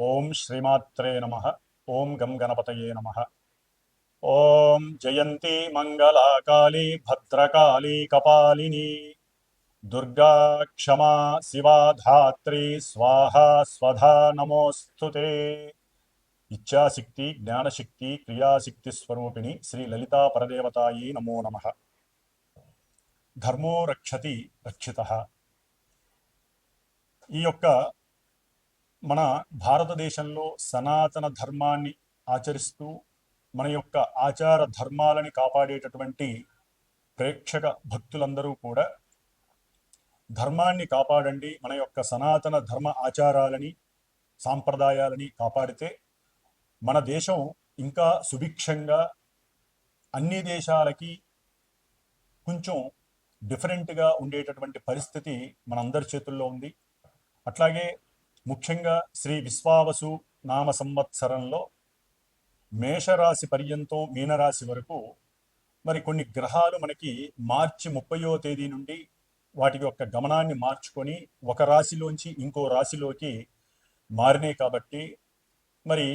ఓం శ్రీమాత్రే నమ ఓం గం గణపతయే నమ ఓం జయంతి మంగళాకాళీ భద్రకాళీ కపాలిని దుర్గా క్షమా శివా ధాత్రి స్వాహా స్వధా నమోస్తుతే ఇచ్ఛాశక్తి జ్ఞానశక్తి క్రియాశక్తి స్వరూపిణి శ్రీ లలితా పరదేవతాయి నమో నమ ధర్మో రక్షతి రక్షిత ఈ యొక్క మన భారతదేశంలో సనాతన ధర్మాన్ని ఆచరిస్తూ మన యొక్క ఆచార ధర్మాలని కాపాడేటటువంటి ప్రేక్షక భక్తులందరూ కూడా ధర్మాన్ని కాపాడండి మన యొక్క సనాతన ధర్మ ఆచారాలని సాంప్రదాయాలని కాపాడితే మన దేశం ఇంకా సుభిక్షంగా అన్ని దేశాలకి కొంచెం డిఫరెంట్గా ఉండేటటువంటి పరిస్థితి మనందరి చేతుల్లో ఉంది. అట్లాగే ముఖ్యంగా శ్రీ విశ్వావసు నామ సంవత్సరంలో మేషరాశి పర్యంతం మీనరాశి వరకు మరి కొన్ని గ్రహాలు మనకి మార్చి ముప్పయో తేదీ నుండి వాటి యొక్క గమనాన్ని మార్చుకొని ఒక రాశిలోంచి ఇంకో రాశిలోకి మారినాయి కాబట్టి మరి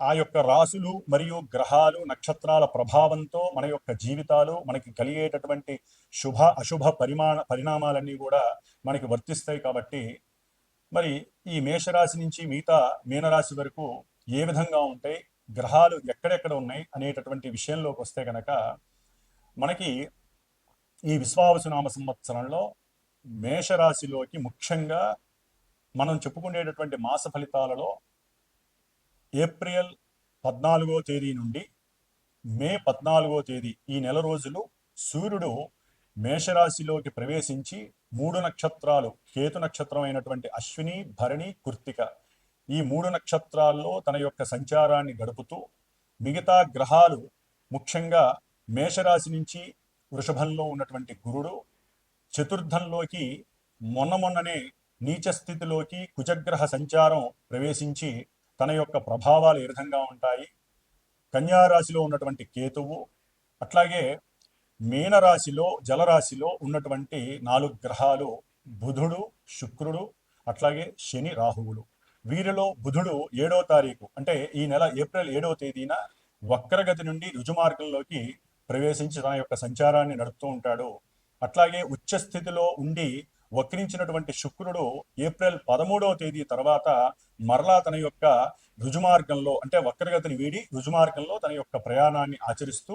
ఆ యొక్క రాసులు మరియు గ్రహాలు నక్షత్రాల ప్రభావంతో మన యొక్క జీవితాలు మనకి కలిగేటటువంటి శుభ అశుభ పరిమాణ పరిణామాలన్నీ కూడా మనకి వర్తిస్తాయి కాబట్టి మరి ఈ మేషరాశి నుంచి మిగతా మీనరాశి వరకు ఏ విధంగా ఉంటాయి గ్రహాలు ఎక్కడెక్కడ ఉన్నాయి అనేటటువంటి విషయంలోకి వస్తే కనుక మనకి ఈ విశ్వావసునామ సంవత్సరంలో మేషరాశిలోకి ముఖ్యంగా మనం చెప్పుకునేటటువంటి మాస ఫలితాలలో ఏప్రిల్ పద్నాలుగో తేదీ నుండి మే పద్నాలుగో తేదీ ఈ నెల రోజులు సూర్యుడు మేషరాశిలోకి ప్రవేశించి మూడు నక్షత్రాలు కేతు నక్షత్రం అయినటువంటి అశ్విని భరణి కృత్తిక. ఈ మూడు నక్షత్రాల్లో తన యొక్క సంచారాన్ని గడుపుతూ మిగతా గ్రహాలు ముఖ్యంగా మేషరాశి నుంచి వృషభంలో ఉన్నటువంటి గురుడు చతుర్థంలోకి మొన్న మొన్ననే నీచస్థితిలోకి కుజగ్రహ సంచారం ప్రవేశించి తన యొక్క ప్రభావాలు ఏ విధంగా ఉంటాయి? కన్యారాశిలో ఉన్నటువంటి కేతువు అట్లాగే మీనరాశిలో జలరాశిలో ఉన్నటువంటి నాలుగు గ్రహాలు బుధుడు శుక్రుడు అట్లాగే శని రాహువులు. వీరిలో బుధుడు ఏడో తారీఖు అంటే ఈ నెల ఏప్రిల్ ఏడవ తేదీన వక్రగతి నుండి రుజుమార్గంలోకి ప్రవేశించి తన యొక్క సంచారాన్ని నడుపుతూ ఉంటాడు. అట్లాగే ఉచ్చ స్థితిలో ఉండి వక్రించినటువంటి శుక్రుడు ఏప్రిల్ పదమూడవ తేదీ తర్వాత మరలా తన యొక్క రుజుమార్గంలో అంటే వక్రగతిని వీడి రుజుమార్గంలో తన యొక్క ప్రయాణాన్ని ఆచరిస్తూ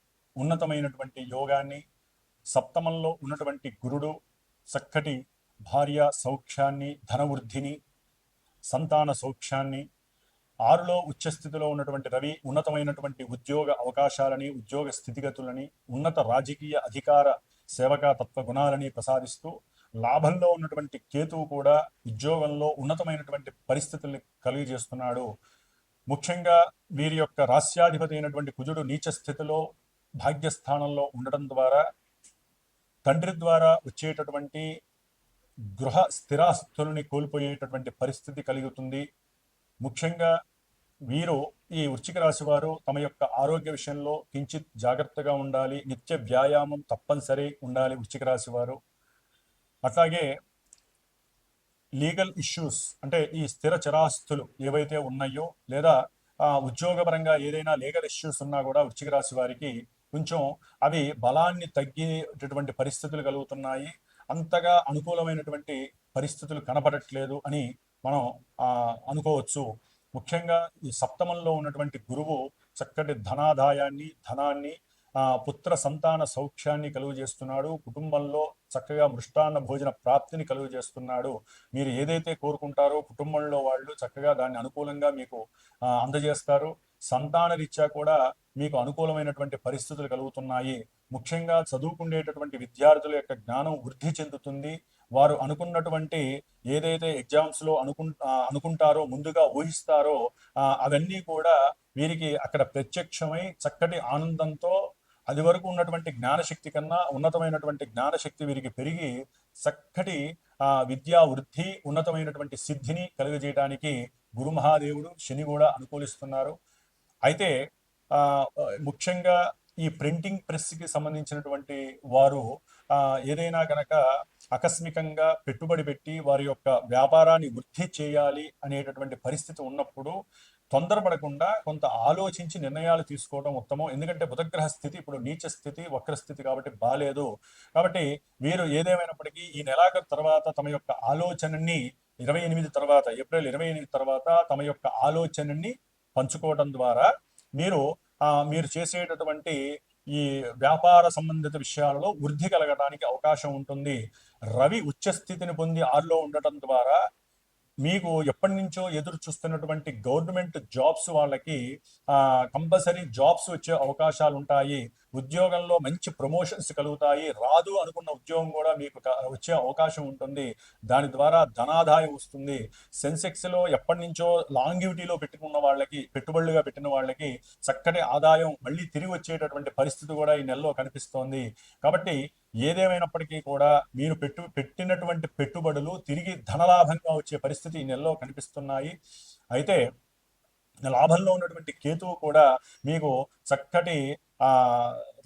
ఉన్నతమైనటువంటి యోగాన్ని సప్తమంలో ఉన్నటువంటి గురుడు చక్కటి భార్య సౌఖ్యాన్ని ధనవృద్ధిని సంతాన సౌఖ్యాన్ని ఆరులో ఉచ్చస్థితిలో ఉన్నటువంటి రవి ఉన్నతమైనటువంటి ఉద్యోగ అవకాశాలని ఉద్యోగ స్థితిగతులని ఉన్నత రాజకీయ అధికార సేవకా తత్వ గుణాలని ప్రసాదిస్తూ లాభంలో ఉన్నటువంటి కేతువు కూడా ఉద్యోగంలో ఉన్నతమైనటువంటి పరిస్థితుల్ని కలిగజేస్తున్నాడు. ముఖ్యంగా వీరి యొక్క రాస్యాధిపతి అయినటువంటి కుజుడు నీచ స్థితిలో భాగ్యస్థానంలో ఉండడం ద్వారా తండ్రి ద్వారా వచ్చేటటువంటి గృహ స్థిరాస్తుల్ని కోల్పోయేటటువంటి పరిస్థితి కలుగుతుంది. ముఖ్యంగా వీరు ఈ వృశ్చిక రాశి వారు తమ యొక్క ఆరోగ్య విషయంలో కించిత్ జాగ్రత్తగా ఉండాలి. నిత్య వ్యాయామం తప్పనిసరి ఉండాలి వృశ్చిక రాశి వారు. అట్లాగే లీగల్ ఇష్యూస్ అంటే ఈ స్థిర చరాస్తులు ఏవైతే ఉన్నాయో లేదా ఉద్యోగపరంగా ఏదైనా లీగల్ ఇష్యూస్ ఉన్నా కూడా వృశ్చిక రాశి వారికి కొంచెం అవి బలాన్ని తగ్గేటటువంటి పరిస్థితులు కలుగుతున్నాయి. అంతగా అనుకూలమైనటువంటి పరిస్థితులు కనపడట్లేదు అని మనం అనుకోవచ్చు. ముఖ్యంగా ఈ సప్తమంలో ఉన్నటువంటి గురువు చక్కటి ధనాదాయాన్ని ధనాన్ని పుత్ర సంతాన సౌఖ్యాన్ని కలుగు చేస్తున్నాడు కుటుంబంలో చక్కగా మృష్టాన్న భోజన ప్రాప్తిని కలుగు చేస్తున్నాడు మీరు ఏదైతే కోరుకుంటారో కుటుంబంలో వాళ్ళు చక్కగా దాన్ని అనుకూలంగా మీకు అందజేస్తారు. సంతాన రీత్యా కూడా మీకు అనుకూలమైనటువంటి పరిస్థితులు కలుగుతున్నాయి. ముఖ్యంగా చదువుకునేటటువంటి విద్యార్థుల యొక్క జ్ఞానం వృద్ధి చెందుతుంది. వారు అనుకున్నటువంటి ఏదైతే ఎగ్జామ్స్లో అనుకు అనుకుంటారో ముందుగా ఊహిస్తారో అవన్నీ కూడా వీరికి అక్కడ ప్రత్యక్షమై చక్కటి ఆనందంతో అది వరకు ఉన్నటువంటి జ్ఞానశక్తి కన్నా ఉన్నతమైనటువంటి జ్ఞానశక్తి వీరికి పెరిగి చక్కటి ఆ, విద్యా వృద్ధి ఉన్నతమైనటువంటి సిద్ధిని కలుగజేయడానికి గురు మహాదేవుడు శని కూడా అనుకూలిస్తున్నారు. అయితే ముఖ్యంగా ఈ ప్రింటింగ్ ప్రెస్కి సంబంధించినటువంటి వారు ఏదైనా గనక ఆకస్మికంగా పెట్టుబడి పెట్టి వారి యొక్క వ్యాపారాన్ని వృద్ధి చేయాలి అనేటటువంటి పరిస్థితి ఉన్నప్పుడు తొందరపడకుండా కొంత ఆలోచించి నిర్ణయాలు తీసుకోవడం ఉత్తమం. ఎందుకంటే బుధగ్రహ స్థితి ఇప్పుడు నీచ స్థితి వక్ర స్థితి కాబట్టి బాలేదు. కాబట్టి వీరు ఏదేమైనప్పటికీ ఈ నెలాఖరు తర్వాత తమ యొక్క ఆలోచనని ఇరవై ఎనిమిది తర్వాత ఏప్రిల్ ఇరవై ఎనిమిది తర్వాత తమ యొక్క ఆలోచనని పంచుకోవడం ద్వారా మీరు మీరు చేసేటటువంటి ఈ వ్యాపార సంబంధిత విషయాలలో వృద్ధి కలగడానికి అవకాశం ఉంటుంది. రవి ఉచ్చ స్థితిని పొంది ఆరులో ఉండటం ద్వారా మీకు ఎప్పటి నుంచో ఎదురు చూస్తున్నటువంటి గవర్నమెంట్ జాబ్స్ వాళ్ళకి కంపల్సరీ జాబ్స్ వచ్చే అవకాశాలు ఉంటాయి ఉద్యోగంలో మంచి ప్రమోషన్స్ కలుగుతాయి. రాదు అనుకున్న ఉద్యోగం కూడా మీకు వచ్చే అవకాశం ఉంటుంది. దాని ద్వారా ధనాదాయం వస్తుంది. సెన్సెక్స్లో ఎప్పటి నుంచో లాంగివిటీలో పెట్టుకున్న వాళ్ళకి పెట్టుబడులుగా పెట్టిన వాళ్ళకి చక్కటి ఆదాయం మళ్ళీ తిరిగి వచ్చేటటువంటి పరిస్థితి కూడా ఈ నెలలో కనిపిస్తోంది. కాబట్టి ఏదేమైనప్పటికీ కూడా మీరు పెట్టు పెట్టినటువంటి పెట్టుబడులు తిరిగి ధనలాభంగా వచ్చే పరిస్థితి ఈ నెలలో కనిపిస్తున్నాయి. అయితే లాభంలో ఉన్నటువంటి కేతువు కూడా మీకు చక్కటి ఆ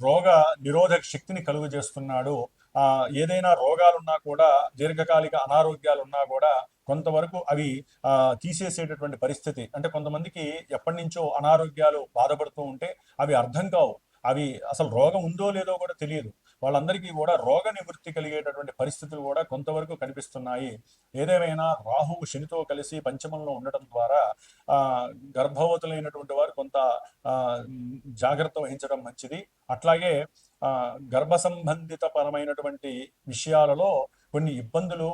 రోగ నిరోధక శక్తిని కలుగు చేస్తున్నాడు ఆ ఏదైనా రోగాలున్నా కూడా దీర్ఘకాలిక అనారోగ్యాలు ఉన్నా కూడా కొంతవరకు అవి ఆ తీసేసేటటువంటి పరిస్థితి. అంటే కొంతమందికి ఎప్పటి నుంచో అనారోగ్యాలు బాధపడుతూ ఉంటే అవి అర్థం కావు. అవి అసలు రోగం ఉందో లేదో కూడా తెలియదు. వాళ్ళందరికీ కూడా రోగ నివృత్తి కలిగేటటువంటి పరిస్థితులు కూడా కొంతవరకు కనిపిస్తున్నాయి. ఏదేమైనా రాహువు శనితో కలిసి పంచమంలో ఉండటం ద్వారా ఆ గర్భవతులైనటువంటి వారు కొంత ఆ జాగ్రత్త వహించడం మంచిది. అట్లాగే ఆ గర్భ సంబంధిత పరమైనటువంటి విషయాలలో కొన్ని ఇబ్బందులు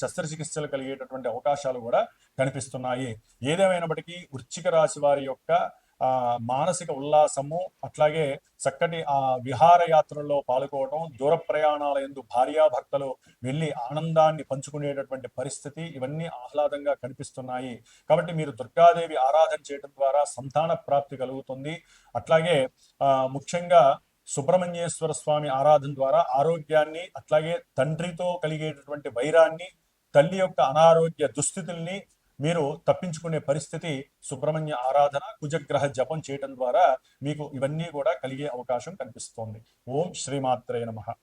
శస్త్రచికిత్సలు కలిగేటటువంటి అవకాశాలు కూడా కనిపిస్తున్నాయి. ఏదేమైనప్పటికీ వృచ్చిక రాశి వారి యొక్క ఆ మానసిక ఉల్లాసము అట్లాగే చక్కటి ఆ విహారయాత్రల్లో పాల్గొవడం దూర ప్రయాణాల ఎందు భార్యాభర్తలు వెళ్ళి ఆనందాన్ని పంచుకునేటటువంటి పరిస్థితి ఇవన్నీ ఆహ్లాదంగా కనిపిస్తున్నాయి. కాబట్టి మీరు దుర్గాదేవి ఆరాధన చేయడం ద్వారా సంతాన ప్రాప్తి కలుగుతుంది. అట్లాగే ఆ ముఖ్యంగా సుబ్రహ్మణ్యేశ్వర స్వామి ఆరాధన ద్వారా ఆరోగ్యాన్ని అట్లాగే తండ్రితో కలిగేటటువంటి వైరాన్ని తల్లి యొక్క అనారోగ్య దుస్థితుల్ని మీరు తప్పించుకునే పరిస్థితి సుబ్రహ్మణ్య ఆరాధన కుజగ్రహ జపం చేయటం ద్వారా మీకు ఇవన్నీ కూడా కలిగే అవకాశం కనిపిస్తోంది. ఓం శ్రీమాత్రే నమః.